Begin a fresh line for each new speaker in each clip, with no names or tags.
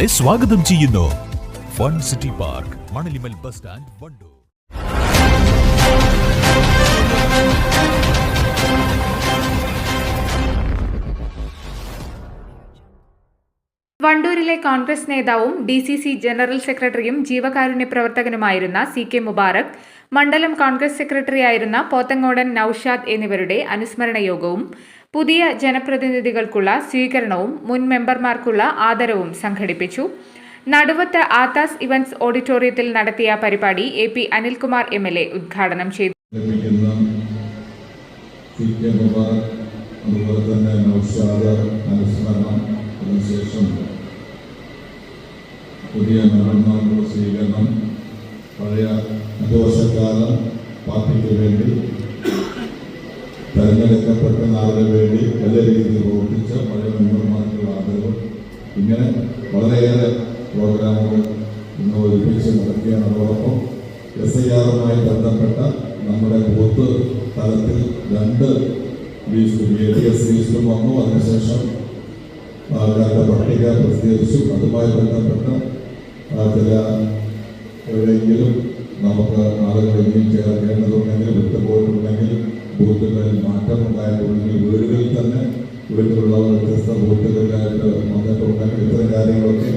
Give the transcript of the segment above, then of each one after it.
നിങ്ങളെ സ്വാഗതം ചെയ്യുന്നു. Fun city park Manalimal bus stand Wandoor.
വണ്ടൂരിലെ Congress നേതാവും ഡി സി സി ജനറൽ സെക്രട്ടറിയും ജീവകാരുണ്യ പ്രവർത്തകനുമായിരുന്ന സി കെ മുബാറക് മണ്ഡലം കോൺഗ്രസ് സെക്രട്ടറിയായിരുന്ന പോത്തങ്ങോടൻ നൌഷാദ് എന്നിവരുടെ അനുസ്മരണ യോഗവും പുതിയ ജനപ്രതിനിധികൾക്കുള്ള സ്വീകരണവും മുൻ മെമ്പർമാർക്കുള്ള ആദരവും സംഘടിപ്പിച്ചു. നടുവത്ത് ആതാസ് ഇവന്റ്സ് ഓഡിറ്റോറിയത്തിൽ നടത്തിയ പരിപാടി A P Anilkumar M L A ഉദ്ഘാടനം ചെയ്തു.
പുതിയ സ്വീകരണം പഴയ ദോഷക്കാലം പാർട്ടിക്ക് വേണ്ടി തെരഞ്ഞെടുക്കപ്പെട്ട നാളിന് വേണ്ടി നല്ല രീതിയിൽ പ്രവർത്തിച്ച പഴയ മെമ്പർമാർക്കുള്ള ആദരവ് ഇങ്ങനെ വളരെയേറെ പ്രോഗ്രാമുകൾ ഇന്ന് ഒരുമിച്ച് നടക്കുകയാണ്. അതോടൊപ്പം എസ് ഐ ആറുമായി ബന്ധപ്പെട്ട നമ്മുടെ ബൂത്ത് തലത്തിൽ രണ്ട് ലീസ്റ്റും എ ഡി എസ് ലീസ്റ്റും വന്നു. അതിനുശേഷം അവരുടെ പട്ടിക പ്രസിദ്ധീകരിച്ചു. അതുമായി ബന്ധപ്പെട്ട ചില എവിടെയെങ്കിലും നമുക്ക് ആളുകൾ ഇനിയും ചേർക്കേണ്ടതുണ്ടെങ്കിൽ വിട്ടുപോയിട്ടുണ്ടെങ്കിൽ ബൂത്തുകളിൽ മാറ്റം ഉണ്ടായിട്ടുണ്ടെങ്കിൽ വീടുകളിൽ തന്നെ വീട്ടിലുള്ളവർ വ്യത്യസ്ത ബൂത്തുകളിലായിട്ട് വന്നിട്ടുണ്ടെങ്കിൽ ഇത്തരം കാര്യങ്ങളൊക്കെ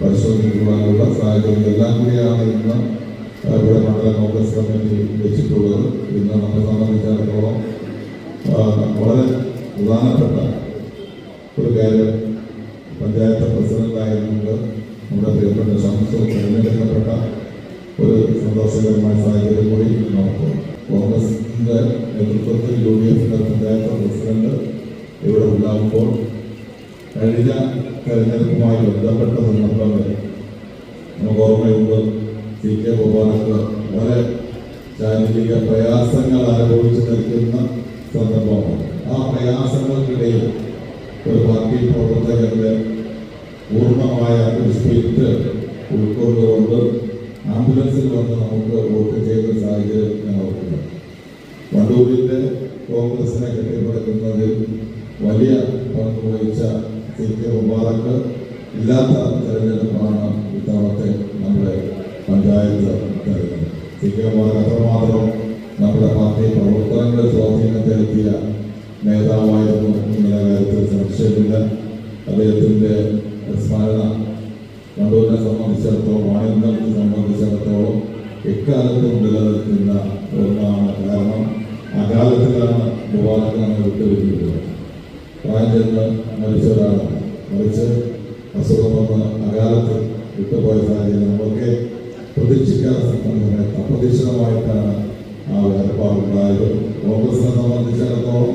പരിശോധിക്കുവാനുള്ള സാഹചര്യം എല്ലാം കൂടിയാണ് ഇന്ന് ഇവിടെ മണ്ഡല കോൺഗ്രസ് കമ്മിറ്റി വെച്ചിട്ടുള്ളത്. ഇന്ന് നമ്മളെ സംബന്ധിച്ചിടത്തോളം വളരെ പ്രധാനപ്പെട്ട ഒരു കാര്യം പഞ്ചായത്ത് പ്രസിഡന്റായതുകൊണ്ട് നമ്മുടെ പ്രിയപ്പെട്ട ശംസു തിരഞ്ഞെടുക്കപ്പെട്ട ഒരു സന്തോഷകരമായ സാഹചര്യം കൂടി നമുക്ക് കോൺഗ്രസിന്റെ നേതൃത്വത്തിൽ യു ഡി എഫിന്റെ പഞ്ചായത്ത് പ്രസിഡന്റ് ഇവിടെ ഉണ്ടാകുമ്പോൾ കഴിഞ്ഞ തെരഞ്ഞെടുപ്പുമായി ബന്ധപ്പെട്ട സന്ദർഭങ്ങളിൽ നമുക്ക് ഓർമ്മയുണ്ട് സി കെ ഗോപാലക്ക് വളരെ ശാരീരിക പ്രയാസങ്ങൾ അനുഭവിച്ചു നിൽക്കുന്ന സന്ദർഭമാണ്. ആ പ്രയാസങ്ങൾക്കിടയിൽ ഒരു പാർട്ടി പ്രവർത്തകരുടെ പൂർണമായ ഒരു സ്പിരിറ്റ് ഉൾക്കൊണ്ടുകൊണ്ട് ആംബുലൻസിൽ വന്ന് നമുക്ക് വോട്ട് ചെയ്യുന്ന സാഹചര്യം ഞാൻ ഓർക്കുന്നു. വണ്ടൂരിന്റെ കോൺഗ്രസിനെ കെട്ടിപ്പടുക്കുന്നതിൽ വലിയ പങ്ക് വഹിച്ച സി കെ മുബാറക്ക് ഇല്ലാത്ത തെരഞ്ഞെടുപ്പാണ് ഇത്തവണത്തെ നമ്മുടെ പഞ്ചായത്ത് തെരഞ്ഞെടുപ്പ്. സി കെ മുബാറക്ക് അത്രമാത്രം നമ്മുടെ പാർട്ടി പ്രവർത്തനങ്ങളിൽ സ്വാധീനം ചെലുത്തിയ നേതാവായിരുന്നു എന്നുള്ള കാര്യത്തിൽ സംശയമില്ല. അദ്ദേഹത്തിന്റെ സ്മരണ വണ്ടൂരിനെ സംബന്ധിച്ചിടത്തോളം വാണിജ്യത്തെ സംബന്ധിച്ചിടത്തോളം എക്കാലത്തും നിലനിൽക്കുന്ന ഒന്നാണ് കാരണം. അകാലത്തിലാണ് മുബാറക്ക് നമ്മെ വിട്ടുപിരിക്കുന്നത് പ്രായം ചെന്ന് മരിച്ച ഒരാളാണ് മറിച്ച് അസുഖം വന്ന് അകാലത്ത് വിട്ടുപോയ സാഹചര്യം നമ്മളൊക്കെ പ്രതീക്ഷിക്കാത്ത സമയത്ത് അപ്രതീക്ഷിതമായിട്ടാണ് ആ വേർപാടുണ്ടായത്. കോൺഗ്രസിനെ സംബന്ധിച്ചിടത്തോളം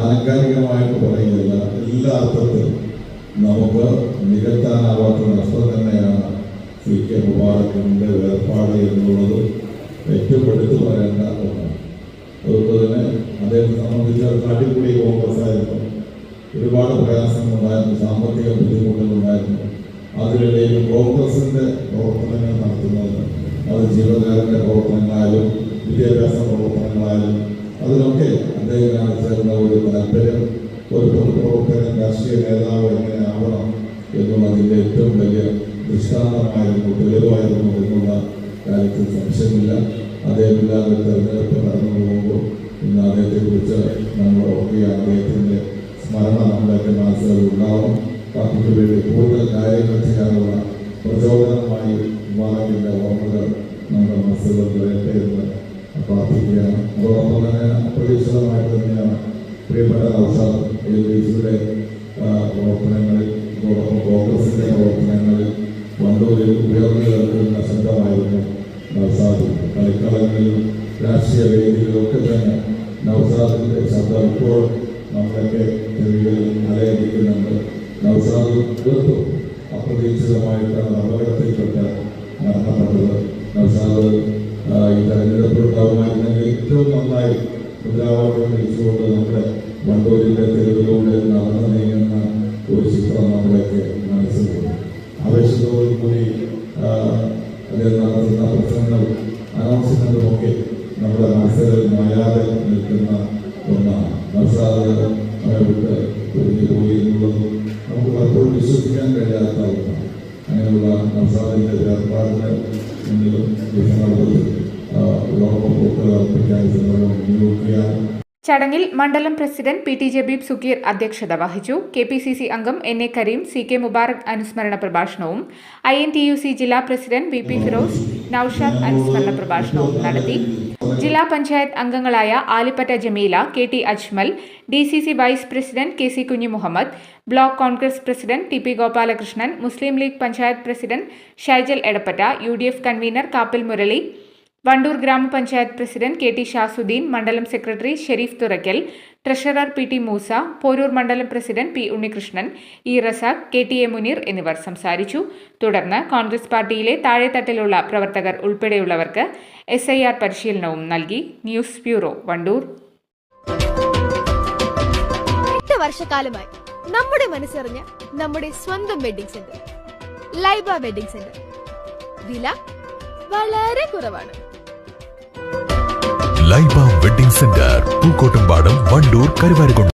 ആലങ്കാരികമായിട്ട് പറയുകയില്ല എല്ലാ അർത്ഥത്തിലും നമുക്ക് നികത്താനാവാത്ത നഷ്ടം തന്നെയാണ് സി. കെ. മുബാറക്കിന്റെ വേർപാട് എന്നുള്ളത് ഏറ്റവും എടുത്തു പറയേണ്ട ഒന്നാണ്. അതുകൊണ്ട് തന്നെ അദ്ദേഹത്തെ സംബന്ധിച്ച് അടിപൊളി കോൺഗ്രസ് ആയിരുന്നു. ഒരുപാട് പ്രയാസങ്ങളുണ്ടായിരുന്നു സാമ്പത്തിക ബുദ്ധിമുട്ടുകളുണ്ടായിരുന്നു അതിനിടയിൽ കോൺഗ്രസിന്റെ പ്രവർത്തനങ്ങൾ നടത്തുന്നത് അത് ജീവനക്കാരന്റെ പ്രവർത്തനങ്ങളായാലും വിദ്യാഭ്യാസ പ്രവർത്തനങ്ങളായാലും അതിനൊക്കെ അദ്ദേഹം ചേർന്ന ഒരു താല്പര്യം. ഒരു പൊതുപ്രവർത്തകൻ രാഷ്ട്രീയ നേതാവ് എങ്ങനെയാവണം എന്നുള്ളതിന്റെ ഏറ്റവും വലിയ ദൃഷ്ടാന്തമായിരുന്നു തെളിവായിരുന്നു എന്നുള്ള കാര്യത്തിൽ സംശയമില്ല. അദ്ദേഹമില്ലാതെ തെരഞ്ഞെടുപ്പ് കടന്നു പോകുമ്പോൾ ഇന്ന് അദ്ദേഹത്തെക്കുറിച്ച് നമ്മൾ ഓർക്കുകയാണ് അദ്ദേഹത്തിന്റെ സ്മരണ നമ്മുടെയൊക്കെ മനസ്സിൽ ഉണ്ടാവും പാർട്ടിക്ക് വേണ്ടി കൂടുതൽ കാര്യങ്ങൾ ചെയ്യാനുള്ള പ്രചോദനമായി വിഭാഗത്തിന്റെ ഓർമ്മകൾ നമ്മുടെ മനസ്സുകൾ വരട്ടെ എന്ന് പ്രാർത്ഥിക്കുകയാണ് അതോടൊപ്പം തന്നെ അപ്രതീക്ഷിതമായിട്ട് തന്നെയാണ് പ്രിയപ്പെട്ട നൗഷാദ് എൽ ഡി സിയുടെ പ്രവർത്തനങ്ങളിൽ കോൺഗ്രസിന്റെ പ്രവർത്തനങ്ങളിൽ വണ്ടൂരിൽ ഉയർന്നു ശബ്ദമായിരുന്നു നൗഷാദ് കളിക്കളങ്ങളിലും രാഷ്ട്രീയ വേദികളിലൊക്കെ തന്നെ നൗഷാദിന്റെ ശബ്ദം ഇപ്പോൾ നമ്മളൊക്കെ ചെവികളിൽ അലയടിക്കുന്നുണ്ട്. നവസാദ് തീർത്തും. അപ്രതീക്ഷിതമായിട്ടാണ് അപകടത്തിൽപ്പെട്ട് മരണപ്പെട്ടത്. നവസാദ് ഈ തെരഞ്ഞെടുപ്പ് ഉണ്ടാകുമായിരുന്നെങ്കിൽ ഏറ്റവും നന്നായി മുദ്രാവാക്യം വിളിച്ചുകൊണ്ട് നമ്മുടെ വണ്ടൂരിന്റെ തെരുവിലൂടെ നടന്നു നീങ്ങുന്ന ഒരു ചിത്രം നമ്മുടെയൊക്കെ മനസ്സിലുണ്ട്. ആവേശത്തോടുകൂടി ആ, അതിൽ നടത്തുന്ന പ്രശ്നങ്ങൾ അനൗൺസ്മെന്റുമൊക്കെ നമ്മുടെ മനസ്സിൽ മായാതെ ഒന്നാണ് നമ്മെ വിട്ട് പിരിഞ്ഞു പോയി നമുക്ക് പലപ്പോഴും വിശ്വസിക്കാൻ കഴിയാത്ത ഒന്നാണ് അങ്ങനെയുള്ള നൗഷാദിന്റെ വേർപാടിന് മുന്നിലും വിഷമത്തിൽ ലോകമൊക്കെ അർപ്പിക്കാൻ ശ്രമം നിയോഗിക്കുകയാണ്
ചടങ്ങിൽ മണ്ഡലം president P T Jabeeb Sukkir അധ്യക്ഷത വഹിച്ചു. കെ പി സി സി അംഗം N A Kareem C K Mubarak അനുസ്മരണ പ്രഭാഷണവും I N T U C ജില്ലാ president V P Firoz Naushad അനുസ്മരണ പ്രഭാഷണവും നടത്തി. ജില്ലാ പഞ്ചായത്ത് അംഗങ്ങളായ Alippatta Jameela K T Ajmal D C C vice president K C Kunju Muhammad block Congress president T P Gopalakrishnan Muslim League panchayat president Shaijal Edappatta U D F convener Kappil Murali Wandoor ഗ്രാമപഞ്ചായത്ത് president K T Shasuddeen മണ്ഡലം secretary Sherif Thurakkal treasurer P T Moosa Poroor മണ്ഡലം president P Unnikrishnan E Razak K T A Muneer എന്നിവർ സംസാരിച്ചു. തുടർന്ന് കോൺഗ്രസ് പാർട്ടിയിലെ താഴെത്തട്ടിലുള്ള പ്രവർത്തകർ ഉൾപ്പെടെയുള്ളവർക്ക് S I R പരിശീലനവും നൽകി. News bureau Wandoor.
വർഷക്കാലമായി നമ്മുടെ മനസ്സറിഞ്ഞ നമ്മുടെ സ്വന്തം wedding centre Laiba wedding centre. വില വളരെ കുറവാണ്.
Wedding centre. പൂക്കോട്ടുംപാടം വണ്ടൂർ കരുവാരുകൊണ്ട്.